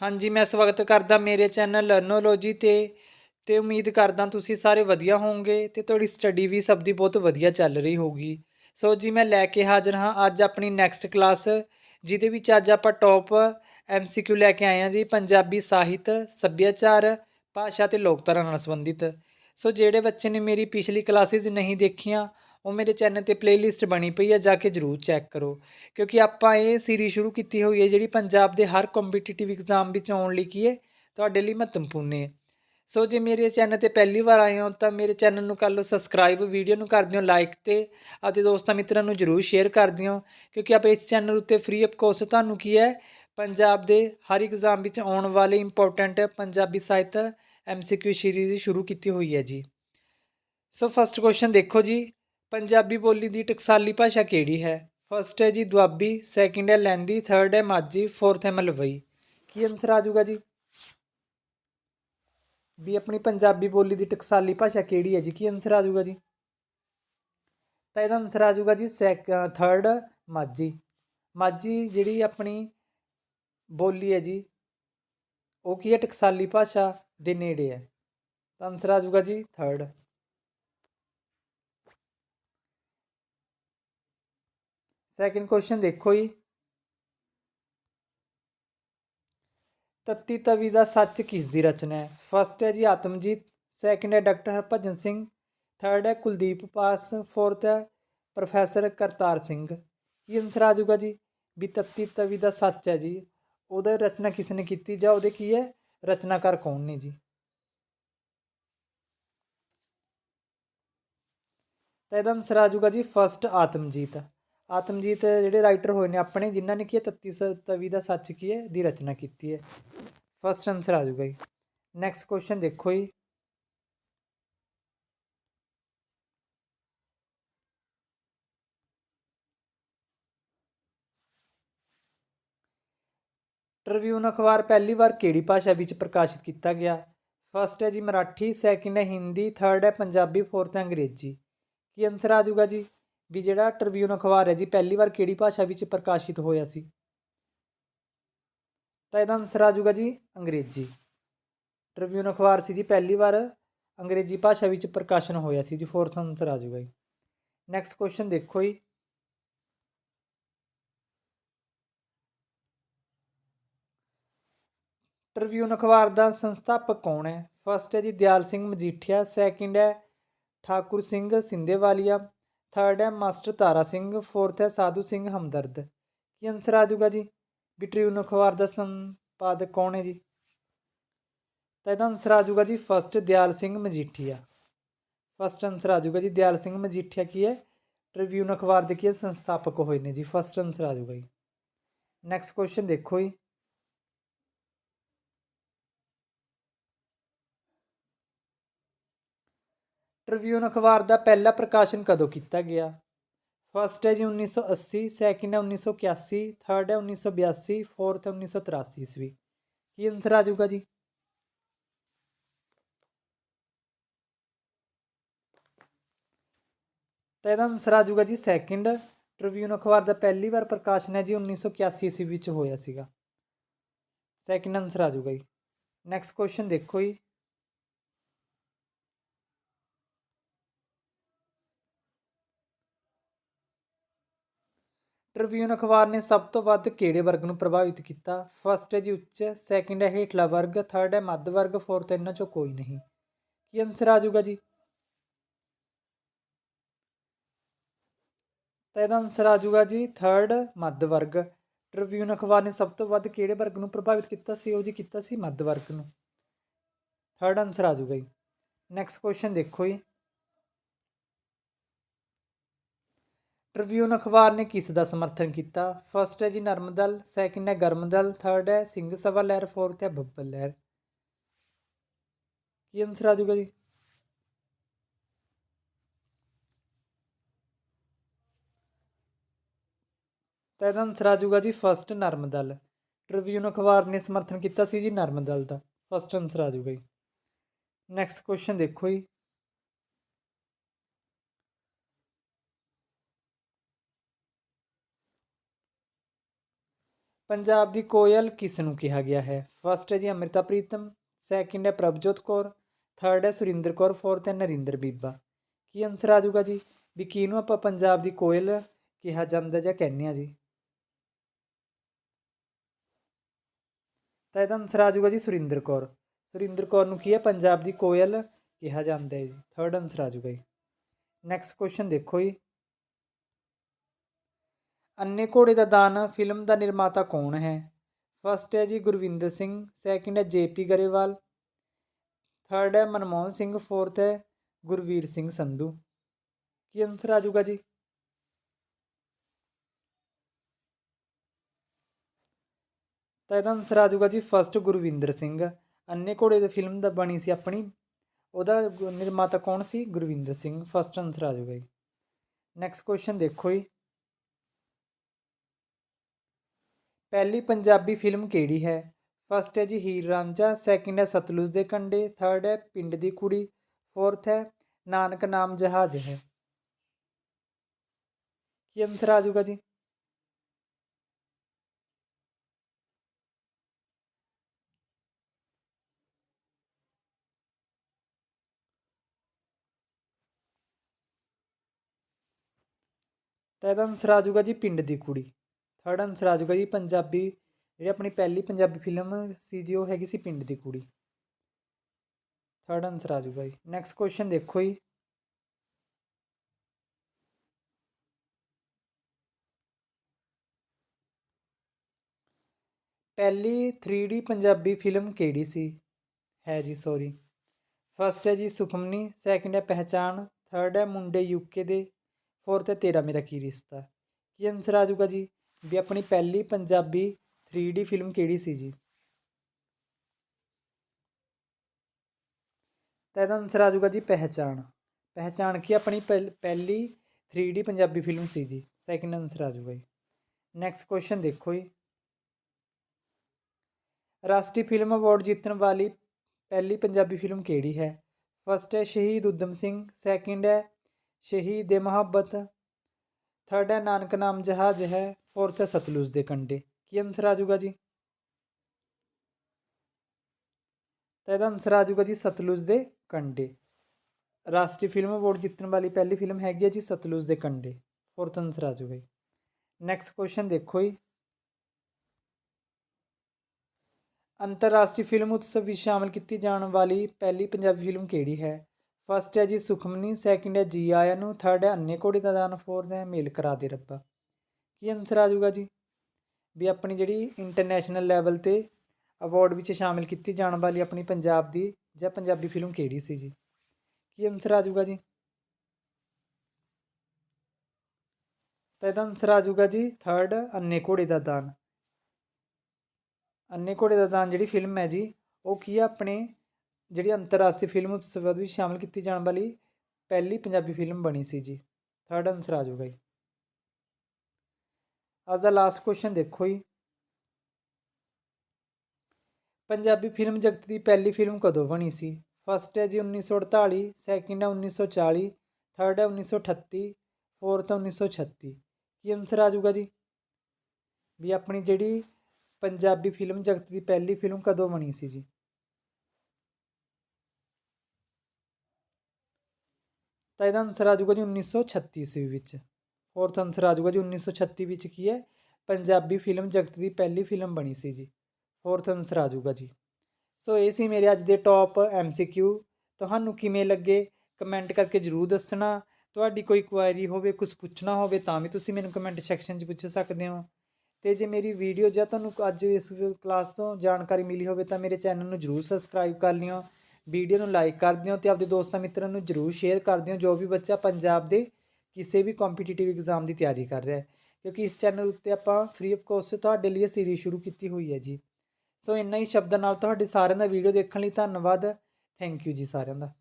ਹਾਂਜੀ, ਮੈਂ ਸਵਾਗਤ ਕਰਦਾ ਮੇਰੇ ਚੈਨਲ ਲਰਨੋਲੋਜੀ ਤੇ ਤੇ ਉਮੀਦ ਕਰਦਾ ਤੁਸੀਂ ਸਾਰੇ ਵਧੀਆ ਹੋਵੋਗੇ ਤੇ ਤੁਹਾਡੀ ਸਟੱਡੀ ਵੀ ਸਭ ਦੀ ਬਹੁਤ ਵਧੀਆ ਚੱਲ ਰਹੀ ਹੋਊਗੀ। ਸੋ ਜੀ, ਮੈਂ ਲੈ ਕੇ ਹਾਜ਼ਰ ਹਾਂ ਅੱਜ ਆਪਣੀ ਨੈਕਸਟ ਕਲਾਸ, ਜਿਹਦੇ ਵਿੱਚ ਅੱਜ ਆਪਾਂ ਟੌਪ ਐਮਸੀਕਿਊ ਲੈ ਕੇ ਆਏ ਹਾਂ ਜੀ, ਪੰਜਾਬੀ ਸਾਹਿਤ, ਸੱਭਿਆਚਾਰ, ਭਾਸ਼ਾ ਤੇ ਲੋਕਧਾਰਾ ਨਾਲ ਸੰਬੰਧਿਤ। ਸੋ ਜਿਹੜੇ ਬੱਚੇ ਨੇ ਮੇਰੀ ਪਿਛਲੀ ਕਲਾਸਿਸ ਨਹੀਂ ਦੇਖੀਆਂ ਉਹ ਮੇਰੇ ਚੈਨਲ ਤੇ ਪਲੇਲਿਸਟ ਬਣੀ ਪਈ ਹੈ ਜਾ ਕੇ ਜਰੂਰ ਚੈੱਕ ਕਰੋ। ਕਿਉਂਕਿ ਆਪਾਂ ਇਹ ਸੀਰੀਜ਼ ਸ਼ੁਰੂ ਕੀਤੀ ਹੋਈ ਹੈ, ਜਿਹੜੀ ਪੰਜਾਬ ਦੇ ਹਰ ਕੰਪੀਟੀਟਿਵ ਐਗਜ਼ਾਮ ਵਿੱਚ ਆਉਣ ਲਈ ਕੀ ਹੈ, ਤੁਹਾਡੇ ਲਈ ਮਹੱਤਵਪੂਰਨ ਹੈ। ਸੋ ਜੇ ਮੇਰੇ ਚੈਨਲ ਤੇ ਪਹਿਲੀ ਵਾਰ ਆਏ ਹੋ, ਤਾਂ ਮੇਰੇ ਚੈਨਲ ਨੂੰ ਕਰ ਲਓ ਸਬਸਕ੍ਰਾਈਬ ਵੀਡੀਓ ਨੂੰ ਕਰ ਦਿਓ ਲਾਈਕ ਤੇ, ਅਤੇ ਦੋਸਤਾਂ ਮਿੱਤਰਾਂ ਨੂੰ ਜਰੂਰ ਸ਼ੇਅਰ ਕਰ ਦਿਓ, ਕਿਉਂਕਿ ਆਪਾਂ ਇਸ ਚੈਨਲ ਉੱਤੇ ਫ੍ਰੀ ਆਫ ਕੋਰਸ ਤੁਹਾਨੂੰ ਕੀ ਹੈ, ਪੰਜਾਬ ਦੇ ਹਰ ਐਗਜ਼ਾਮ ਵਿੱਚ ਆਉਣ ਵਾਲੇ ਇੰਪੋਰਟੈਂਟ ਪੰਜਾਬੀ ਸਾਹਿਤ ਐਮਸੀਕਿਊ ਸੀਰੀਜ਼ ਸ਼ੁਰੂ ਕੀਤੀ ਹੋਈ ਹੈ ਜੀ। ਸੋ ਫਸਟ ਕੁਐਸਚਨ ਦੇਖੋ ਜੀ ਪੰਜਾਬੀ ਬੋਲੀ ਦੀ ਟਕਸਾਲੀ ਭਾਸ਼ਾ ਕਿਹੜੀ ਹੈ? ਫਸਟ ਹੈ ਜੀ ਦੁਆਬੀ ਸੈਕਿੰਡ ਹੈ ਲਹਿੰਦੀ ਥਰਡ ਹੈ ਮਾਝੀ ਫੋਰਥ ਹੈ ਮਲਵਈ। ਕੀ ਆਨਸਰ ਆ ਜਾਊਗਾ ਜੀ? ਵੀ ਆਪਣੀ ਪੰਜਾਬੀ ਬੋਲੀ ਦੀ ਟਕਸਾਲੀ ਭਾਸ਼ਾ ਕਿਹੜੀ ਹੈ ਜੀ? ਕੀ ਆਨਸਰ ਆ ਜਾਊਗਾ ਜੀ? ਤਾਂ ਇਹਦਾ ਆਨਸਰ ਆ ਜਾਊਗਾ ਜੀ ਸੈਕ ਥਰਡ ਮਾਝੀ। ਮਾਝੀ ਜਿਹੜੀ ਆਪਣੀ ਬੋਲੀ ਹੈ ਜੀ, ਉਹ ਕੀ ਹੈ? ਟਕਸਾਲੀ ਭਾਸ਼ਾ ਦੇ ਨੇੜੇ ਹੈ। ਤਾਂ ਆਨਸਰ ਆ ਜਾਊਗਾ ਜੀ ਥਰਡ ਸੈਕਿੰਡ ਕੁਐਸਚਨ ਦੇਖੋ ਜੀ। ਤੱਤੀ ਤਵੀ ਦਾ ਸੱਚ ਕਿਸ ਦੀ ਰਚਨਾ ਹੈ? ਫਸਟ ਹੈ ਜੀ ਆਤਮਜੀਤ ਸੈਕਿੰਡ ਹੈ ਡਾਕਟਰ ਹਰਭਜਨ ਸਿੰਘ ਥਰਡ ਹੈ ਕੁਲਦੀਪ ਪਾਸ ਫੋਰਥ ਹੈ ਪ੍ਰੋਫੈਸਰ ਕਰਤਾਰ ਸਿੰਘ। ਕੀ ਆਨਸਰ ਆ ਜਾਊਗਾ ਜੀ ਵੀ ਤੱਤੀ ਤਵੀ ਦਾ ਸੱਚ ਹੈ ਜੀ। ਉਹਦਾ ਰਚਨਾ ਕਿਸ ਨੇ ਕੀਤੀ ਜਾਂ ਉਹਦੇ ਕੀ ਹੈ? ਰਚਨਾਕਾਰ ਕੌਣ ਨੇ ਜੀ? ਤਾਂ ਇਹਦਾ ਆਨਸਰ ਆ ਜਾਊਗਾ ਜੀ ਫਸਟ ਆਤਮਜੀਤ। ਆਤਮਜੀਤ ਜਿਹੜੇ ਰਾਈਟਰ ਹੋਏ ਨੇ ਆਪਣੇ, ਜਿਨ੍ਹਾਂ ਨੇ ਕੀ ਹੈ, ਤੱਤੀ ਸ, ਤਵੀ ਦਾ ਸੱਚ ਕੀ ਹੈ, ਦੀ ਰਚਨਾ ਕੀਤੀ ਹੈ। ਫਸਟ ਆਨਸਰ ਆ ਜਾਊਗਾ ਜੀ। ਨੈਕਸਟ ਕੁਐਸਚਨ ਦੇਖੋ ਜੀ। ਟ੍ਰਿਬਿਊਨ ਅਖਬਾਰ ਪਹਿਲੀ ਵਾਰ ਕਿਹੜੀ ਭਾਸ਼ਾ ਵਿੱਚ ਪ੍ਰਕਾਸ਼ਿਤ ਕੀਤਾ ਗਿਆ? ਫਸਟ ਹੈ ਜੀ ਮਰਾਠੀ ਸੈਕਿੰਡ ਹੈ ਹਿੰਦੀ ਥਰਡ ਹੈ ਪੰਜਾਬੀ ਫੋਰਥ ਹੈ ਅੰਗਰੇਜ਼ੀ। ਕੀ ਆਨਸਰ ਆ ਜਾਊਗਾ ਜੀ? ਵੀ ਜਿਹੜਾ ਟ੍ਰਿਬਿਊਨ ਅਖਬਾਰ ਹੈ ਜੀ, ਪਹਿਲੀ ਵਾਰ ਕਿਹੜੀ ਭਾਸ਼ਾ ਵਿੱਚ ਪ੍ਰਕਾਸ਼ਿਤ ਹੋਇਆ ਸੀ? ਤਾਂ ਇਹਦਾ ਆਨਸਰ ਆ ਜਾਊਗਾ ਜੀ, ਅੰਗਰੇਜ਼ੀ। ਟ੍ਰਿਬਿਊਨ ਅਖਬਾਰ ਸੀ ਜੀ, ਪਹਿਲੀ ਵਾਰ ਅੰਗਰੇਜ਼ੀ ਭਾਸ਼ਾ ਵਿੱਚ ਪ੍ਰਕਾਸ਼ਨ ਹੋਇਆ ਸੀ ਜੀ ਫੋਰਥ ਆਨਸਰ ਆ ਜਾਊਗਾ ਜੀ। ਨੈਕਸਟ ਕੁਐਸਚਨ ਦੇਖੋ ਜੀ। ਟ੍ਰਿਬਿਊਨ ਅਖਬਾਰ ਦਾ ਸੰਸਥਾਪਕ ਕੌਣ ਹੈ? ਫਸਟ ਹੈ ਜੀ ਦਿਆਲ ਸਿੰਘ ਮਜੀਠੀਆ ਸੈਕਿੰਡ ਹੈ ਠਾਕੁਰ ਸਿੰਘ ਸਿੰਧੇਵਾਲੀਆ ਥਰਡ ਹੈ ਮਾਸਟਰ ਤਾਰਾ ਸਿੰਘ ਫੋਰਥ ਹੈ ਸਾਧੂ ਸਿੰਘ ਹਮਦਰਦ ਕੀ ਆਨਸਰ ਆ ਜਾਊਗਾ ਜੀ? ਵੀ ਟ੍ਰਿਬਿਊਨ ਅਖਬਾਰ ਦਾ ਸੰਪਾਦਕ ਕੌਣ ਹੈ ਜੀ? ਤਾਂ ਇਹਦਾ ਆਨਸਰ ਆ ਜਾਊਗਾ ਜੀ first Dyal Singh Majithia. First answer ਆ ਜਾਊਗਾ ਜੀ ਦਿਆਲ ਸਿੰਘ ਮਜੀਠੀਆ ਕੀ ਹੈ? ਟ੍ਰਿਬਿਊਨ ਅਖਬਾਰ ਦੇ ਕੀ ਹੈ? ਸੰਸਥਾਪਕ ਹੋਏ ਨੇ ਜੀ। ਫਸਟ ਆਨਸਰ ਆ ਜਾਊਗਾ ਜੀ। ਨੈਕਸਟ ਕੁਐਸਚਨ ਦੇਖੋ ਜੀ। ਟ੍ਰਿਬਿਊਨ ਅਖਬਾਰ ਦਾ ਪਹਿਲਾ ਪ੍ਰਕਾਸ਼ਨ ਕਦੋਂ ਕੀਤਾ ਗਿਆ? ਫਸਟ ਹੈ ਜੀ 1980 ਸੈਕਿੰਡ ਹੈ 1981 ਥਰਡ ਹੈ 1982 ਫੋਰਥ ਹੈ 1983 ਈਸਵੀ। ਕੀ ਆਨਸਰ ਆ ਜਾਊਗਾ ਜੀ? ਤਾਂ ਇਹਦਾ ਆਨਸਰ ਆ ਜਾਊਗਾ ਜੀ ਸੈਕਿੰਡ ਟ੍ਰਿਬਿਊਨ ਅਖਬਾਰ ਦਾ ਪਹਿਲੀ ਵਾਰ ਪ੍ਰਕਾਸ਼ਨ ਹੈ ਜੀ 1981 ਈਸਵੀ ਵਿੱਚ ਹੋਇਆ ਸੀਗਾ। ਸੈਕਿੰਡ ਆਨਸਰ ਆ ਜਾਊਗਾ ਜੀ। ਨੈਕਸਟ ਕੁਐਸਚਨ ਦੇਖੋ ਜੀ। ਟ੍ਰਿਬਿਊਨ ਅਖਬਾਰ ਨੇ ਸਭ ਤੋਂ ਵੱਧ ਕਿਹੜੇ ਵਰਗ ਨੂੰ ਪ੍ਰਭਾਵਿਤ ਕੀਤਾ? ਫਸਟ ਹੈ ਜੀ ਉੱਚ ਸੈਕਿੰਡ ਹੈ ਹੇਠਲਾ ਵਰਗ ਥਰਡ ਹੈ ਮੱਧ ਵਰਗ ਫੋਰਥ ਇਹਨਾਂ ਚੋਂ ਕੋਈ ਨਹੀਂ। ਕੀ ਆਨਸਰ ਆ ਜਾਊਗਾ ਜੀ? ਤਾਂ ਇਹਦਾ ਆਨਸਰ ਆ ਜਾਊਗਾ ਜੀ ਥਰਡ ਮੱਧ ਵਰਗ। ਟ੍ਰਿਬਿਊਨ ਅਖਬਾਰ ਨੇ ਸਭ ਤੋਂ ਵੱਧ ਕਿਹੜੇ ਵਰਗ ਨੂੰ ਪ੍ਰਭਾਵਿਤ ਕੀਤਾ ਸੀ? ਉਹ ਜੀ ਕੀਤਾ ਸੀ ਮੱਧ ਵਰਗ ਨੂੰ। ਥਰਡ ਆਨਸਰ ਆ ਜਾਊਗਾ ਜੀ। ਨੈਕਸਟ ਕੁਐਸਚਨ ਦੇਖੋ ਜੀ। ਟ੍ਰਿਬਿਊਨ ਅਖਬਾਰ ਨੇ ਕਿਸ ਦਾ ਸਮਰਥਨ ਕੀਤਾ? ਫਸਟ ਹੈ ਜੀ ਨਰਮਦਲ ਸੈਕਿੰਡ ਹੈ ਗਰਮਦਲ ਥਰਡ ਹੈ ਸਿੰਘ ਸਭਾ ਲਹਿਰ ਫੋਰਥ ਹੈ ਬੱਬਲ ਲਹਿਰ। ਕੀ ਆਨਸਰ ਆ ਜਾਊਗਾ ਜੀ? ਤਾਂ ਇਹਦਾ ਆਨਸਰ ਆ ਜਾਊਗਾ ਜੀ ਫਸਟ ਨਰਮਦਲ। ਟ੍ਰਿਬਿਊਨ ਅਖਬਾਰ ਨੇ ਸਮਰਥਨ ਕੀਤਾ ਸੀ ਜੀ ਨਰਮਦਲ ਦਾ। ਫਸਟ ਆਨਸਰ ਆ ਜਾਊਗਾ ਜੀ। ਨੈਕਸਟ ਕੁਐਸਚਨ ਦੇਖੋ ਜੀ। ਪੰਜਾਬ ਦੀ ਕੋਇਲ ਕਿਸ ਨੂੰ ਕਿਹਾ ਗਿਆ ਹੈ? ਫਸਟ ਹੈ ਜੀ ਅੰਮ੍ਰਿਤਾ ਪ੍ਰੀਤਮ ਸੈਕਿੰਡ ਹੈ ਪ੍ਰਭਜੋਤ ਕੌਰ ਥਰਡ ਹੈ ਸੁਰਿੰਦਰ ਕੌਰ ਫੋਰਥ ਹੈ ਨਰਿੰਦਰ ਬੀਬਾ। ਕੀ ਆਨਸਰ ਆ ਜਾਊਗਾ ਜੀ? ਵੀ ਕਿਹਨੂੰ ਆਪਾਂ ਪੰਜਾਬ ਦੀ ਕੋਇਲ ਕਿਹਾ ਜਾਂਦਾ ਜਾਂ ਕਹਿੰਦੇ ਆ ਜੀ? ਤਾਂ ਇਹਦਾ ਆਨਸਰ ਆ ਜਾਊਗਾ ਜੀ ਸੁਰਿੰਦਰ ਕੌਰ। ਸੁਰਿੰਦਰ ਕੌਰ ਨੂੰ ਕੀ ਹੈ? ਪੰਜਾਬ ਦੀ ਕੋਇਲ ਕਿਹਾ ਜਾਂਦਾ ਹੈ ਜੀ। ਥਰਡ ਆਨਸਰ ਆ ਜਾਊਗਾ ਜੀ। ਨੈਕਸਟ ਕੁਐਸਚਨ ਦੇਖੋ ਜੀ। ਅੰਨੇ ਘੋੜੇ ਦਾ ਦਾਨ, ਫਿਲਮ ਦਾ ਨਿਰਮਾਤਾ ਕੌਣ ਹੈ? ਫਸਟ ਹੈ ਜੀ ਗੁਰਵਿੰਦਰ ਸਿੰਘ ਸੈਕਿੰਡ ਹੈ ਜੇਪੀ ਗਰੇਵਾਲ ਥਰਡ ਹੈ ਮਨਮੋਹਨ ਸਿੰਘ ਫੋਰਥ ਹੈ ਗੁਰਵੀਰ ਸਿੰਘ ਸੰਧੂ। ਕੀ ਆਨਸਰ ਆ ਜਾਊਗਾ ਜੀ? ਤਾਂ ਇਹਦਾ ਆਨਸਰ ਆ ਜਾਊਗਾ ਜੀ ਫਸਟ ਗੁਰਵਿੰਦਰ ਸਿੰਘ। ਅੰਨੇ ਘੋੜੇ ਦੀ ਫਿਲਮ ਦਾ ਬਣੀ ਸੀ ਆਪਣੀ, ਉਹਦਾ ਨਿਰਮਾਤਾ ਕੌਣ ਸੀ? ਗੁਰਵਿੰਦਰ ਸਿੰਘ। ਫਸਟ ਆਨਸਰ ਆ ਜਾਊਗਾ ਜੀ। ਨੈਕਸਟ ਕੁਐਸਚਨ ਦੇਖੋ ਜੀ। ਪਹਿਲੀ ਪੰਜਾਬੀ ਫਿਲਮ ਕਿਹੜੀ ਹੈ? ਫਸਟ ਹੈ ਜੀ ਹੀਰ ਰਾਂਝਾ ਸੈਕਿੰਡ ਹੈ ਸਤਲੁਜ ਦੇ ਕੰਢੇ ਥਰਡ ਹੈ ਪਿੰਡ ਦੀ ਕੁੜੀ ਫੋਰਥ ਹੈ ਨਾਨਕ ਨਾਮ ਜਹਾਜ਼ ਹੈ। ਕੀ ਆਨਸਰ ਆ ਜਾਊਗਾ ਜੀ? ਤਾਂ ਇਹਦਾ ਆਨਸਰ ਆ ਜਾਊਗਾ ਜੀ ਪਿੰਡ ਦੀ ਕੁੜੀ। ਥਰਡ ਆਨਸਰ ਆ ਜਾਊਗਾ ਜੀ ਪੰਜਾਬੀ, ਜਿਹੜੀ ਆਪਣੀ ਪਹਿਲੀ ਪੰਜਾਬੀ ਫਿਲਮ ਸੀ ਜੀ, ਉਹ ਹੈਗੀ ਸੀ ਪਿੰਡ ਦੀ ਕੁੜੀ। ਥਰਡ ਆਨਸਰ ਆ ਜਾਊਗਾ ਜੀ। ਨੈਕਸਟ ਕੁਐਸਚਨ ਦੇਖੋ ਜੀ। ਪਹਿਲੀ 3D ਪੰਜਾਬੀ ਫਿਲਮ ਕਿਹੜੀ ਸੀ? ਹੈ ਜੀ ਸੌਰੀ ਫਸਟ ਹੈ ਜੀ ਸੁਖਮਨੀ ਸੈਕਿੰਡ ਹੈ ਪਹਿਚਾਨ ਥਰਡ ਹੈ ਮੁੰਡੇ ਯੂਕੇ ਦੇ ਫੋਰਥ ਹੈ ਤੇਰਾ ਮੇਰਾ ਕੀ ਰਿਸ਼ਤਾ। ਕੀ ਆਨਸਰ ਆ ਜਾਊਗਾ ਜੀ? ਵੀ ਆਪਣੀ ਪਹਿਲੀ ਪੰਜਾਬੀ 3D ਫਿਲਮ ਕਿਹੜੀ ਸੀ ਜੀ? ਤਾਂ ਇਹਦਾ ਆਨਸਰ ਆ ਜਾਊਗਾ ਜੀ ਪਹਿਚਾਣ। ਪਹਿਚਾਣ ਕੀ ਆਪਣੀ ਪਹਿ- ਪਹਿਲੀ 3D ਪੰਜਾਬੀ ਫਿਲਮ ਸੀ ਜੀ। ਸੈਕਿੰਡ ਆਨਸਰ ਆ ਜਾਊਗਾ ਜੀ। ਨੈਕਸਟ ਕੁਐਸਚਨ ਦੇਖੋ ਜੀ। ਰਾਸ਼ਟਰੀ ਫਿਲਮ ਅਵਾਰਡ ਜਿੱਤਣ ਵਾਲੀ ਪਹਿਲੀ ਪੰਜਾਬੀ ਫਿਲਮ ਕਿਹੜੀ ਹੈ? ਫਸਟ ਹੈ ਸ਼ਹੀਦ ਉਦਮ ਸਿੰਘ ਸੈਕਿੰਡ ਹੈ ਸ਼ਹੀਦ ਏ ਮੁਹੱਬਤ ਥਰਡ ਹੈ ਨਾਨਕ ਨਾਮ ਜਹਾਜ਼ ਹੈ ਫੋਰਥ ਹੈ ਸਤਲੁਜ ਦੇ ਕੰਢੇ। ਕੀ ਆਨਸਰ ਆ ਜਾਊਗਾ ਜੀ? ਤਾਂ ਇਹਦਾ ਆਨਸਰ ਆ ਜਾਊਗਾ ਜੀ ਸਤਲੁਜ ਦੇ ਕੰਢੇ। ਰਾਸ਼ਟਰੀ ਫਿਲਮ ਅਵਾਰਡ ਜਿੱਤਣ ਵਾਲੀ ਪਹਿਲੀ ਫਿਲਮ ਹੈਗੀ ਹੈ ਜੀ ਸਤਲੁਜ ਦੇ ਕੰਢੇ। ਫੋਰਥ ਆਨਸਰ ਆ ਜਾਊਗਾ ਜੀ। ਨੈਕਸਟ ਕੁਐਸਚਨ ਦੇਖੋ ਜੀ। ਅੰਤਰਰਾਸ਼ਟਰੀ ਫਿਲਮ ਉਤਸਵ ਵਿੱਚ ਸ਼ਾਮਲ ਕੀਤੀ ਜਾਣ ਵਾਲੀ ਪਹਿਲੀ ਪੰਜਾਬੀ ਫਿਲਮ ਕਿਹੜੀ ਹੈ? ਫਸਟ ਹੈ ਜੀ ਸੁਖਮਨੀ ਸੈਕਿੰਡ ਹੈ ਜੀ ਆਇਆਂ ਨੂੰ ਥਰਡ ਹੈ ਅੰਨੇ ਘੋੜੇ ਦਾ ਦਾਨ ਫੋਰਥ ਹੈ ਮੇਲ ਕਰਾ ਦੇ ਰੱਬਾ। ਕੀ ਆਨਸਰ ਆ ਜਾਊਗਾ ਜੀ? ਵੀ ਆਪਣੀ ਜਿਹੜੀ ਇੰਟਰਨੈਸ਼ਨਲ ਲੈਵਲ ਤੇ ਅਵਾਰਡ ਵਿੱਚ ਸ਼ਾਮਿਲ ਕੀਤੀ ਜਾਣ ਵਾਲੀ ਆਪਣੀ ਪੰਜਾਬ ਦੀ ਜਾਂ ਪੰਜਾਬੀ ਫਿਲਮ ਕਿਹੜੀ ਸੀ ਜੀ? ਕੀ ਆਨਸਰ ਆ ਜਾਊਗਾ ਜੀ? ਤਾਂ ਇਹਦਾ ਆਨਸਰ ਆ ਜਾਊਗਾ ਜੀ ਥਰਡ ਅੰਨੇ ਘੋੜੇ ਦਾ ਦਾਨ। ਅੰਨੇ ਘੋੜੇ ਦਾ ਦਾਨ ਜਿਹੜੀ ਫਿਲਮ ਹੈ ਜੀ, ਉਹ ਕੀ ਹੈ ਆਪਣੇ ਜਿਹੜੀ ਅੰਤਰਰਾਸ਼ਟਰੀ ਫਿਲਮ ਉਤਸਵ ਵਿੱਚ ਸ਼ਾਮਿਲ ਕੀਤੀ ਜਾਣ ਵਾਲੀ ਪਹਿਲੀ ਪੰਜਾਬੀ ਫਿਲਮ ਬਣੀ ਸੀ ਜੀ। ਥਰਡ ਆਨਸਰ ਆ ਜਾਊਗਾ ਜੀ। ਅੱਜ ਦਾ ਲਾਸਟ ਕੁਐਸਚਨ ਦੇਖੋ ਜੀ। ਪੰਜਾਬੀ ਫਿਲਮ ਜਗਤ ਦੀ ਪਹਿਲੀ ਫਿਲਮ ਕਦੋਂ ਬਣੀ ਸੀ? ਫਸਟ ਹੈ ਜੀ 1948 ਸੈਕਿੰਡ ਹੈ 1940 ਥਰਡ ਹੈ 1938 ਫੋਰਥ ਹੈ 1936 ਕੀ ਆਨਸਰ ਆ ਜਾਊਗਾ ਜੀ? ਵੀ ਆਪਣੀ ਜਿਹੜੀ ਪੰਜਾਬੀ ਫਿਲਮ ਜਗਤ ਦੀ ਪਹਿਲੀ ਫਿਲਮ ਕਦੋਂ ਬਣੀ ਸੀ ਜੀ? ਤਾਂ ਇਹਦਾ ਆਨਸਰ ਆ ਜਾਊਗਾ ਜੀ 1936 ਈਸਵੀ ਵਿੱਚ। ਫੋਰਥ ਆਨਸਰ ਆ ਜਾਊਗਾ ਜੀ 1936 ਵਿੱਚ ਕੀ ਹੈ? ਪੰਜਾਬੀ ਫਿਲਮ ਜਗਤ ਦੀ ਪਹਿਲੀ ਫਿਲਮ ਬਣੀ ਸੀ ਜੀ। ਫੋਰਥ ਆਨਸਰ ਆ ਜਾਊਗਾ ਜੀ। ਸੋ ਇਹ ਸੀ ਮੇਰੇ ਅੱਜ ਦੇ ਟੌਪ ਐਮਸੀਕਿਊ ਤੁਹਾਨੂੰ ਕਿਵੇਂ ਲੱਗੇ? ਕਮੈਂਟ ਕਰਕੇ ਜਰੂਰ ਦੱਸਣਾ। ਤੁਹਾਡੀ ਕੋਈ ਕੁਆਇਰੀ ਹੋਵੇ ਕੁਝ ਪੁੱਛਣਾ ਹੋਵੇ, ਤਾਂ ਵੀ ਤੁਸੀਂ ਮੈਨੂੰ ਕਮੈਂਟ ਸੈਕਸ਼ਨ 'ਚ ਪੁੱਛ ਸਕਦੇ ਹੋ। ਤੇ ਜੇ ਮੇਰੀ ਵੀਡੀਓ ਜਾਂ ਤੁਹਾਨੂੰ ਅੱਜ ਇਸ ਕਲਾਸ ਤੋਂ ਜਾਣਕਾਰੀ ਮਿਲੀ ਹੋਵੇ, ਤਾਂ ਮੇਰੇ ਚੈਨਲ ਨੂੰ ਜਰੂਰ ਸਬਸਕ੍ਰਾਈਬ ਕਰ ਲਿਓ। ਵੀਡੀਓ ਨੂੰ ਲਾਈਕ ਕਰ ਦਿਓ ਤੇ ਆਪਦੇ ਦੋਸਤਾਂ ਮਿੱਤਰਾਂ ਨੂੰ ਜਰੂਰ ਸ਼ੇਅਰ ਕਰ ਦਿਓ। ਜੋ ਵੀ ਬੱਚਾ ਪੰਜਾਬ ਦੇ ਕਿਸੇ ਵੀ ਕੰਪੀਟੀਟਿਵ ਐਗਜ਼ਾਮ ਦੀ ਤਿਆਰੀ ਕਰ ਰਿਹਾ ਹੈ। ਕਿਉਂਕਿ ਇਸ ਚੈਨਲ ਉੱਤੇ ਆਪਾਂ ਫ੍ਰੀ ਆਫ ਕੋਸਟ ਤੁਹਾਡੇ ਲਈ ਸੀਰੀਜ਼ ਸ਼ੁਰੂ ਕੀਤੀ ਹੋਈ ਹੈ ਜੀ। ਸੋ ਇੰਨਾ ਹੀ ਸ਼ਬਦਾਂ ਨਾਲ ਤੁਹਾਡੇ ਸਾਰਿਆਂ ਦਾ ਵੀਡੀਓ ਦੇਖਣ ਲਈ ਧੰਨਵਾਦ। ਥੈਂਕ ਯੂ ਜੀ ਸਾਰਿਆਂ ਦਾ।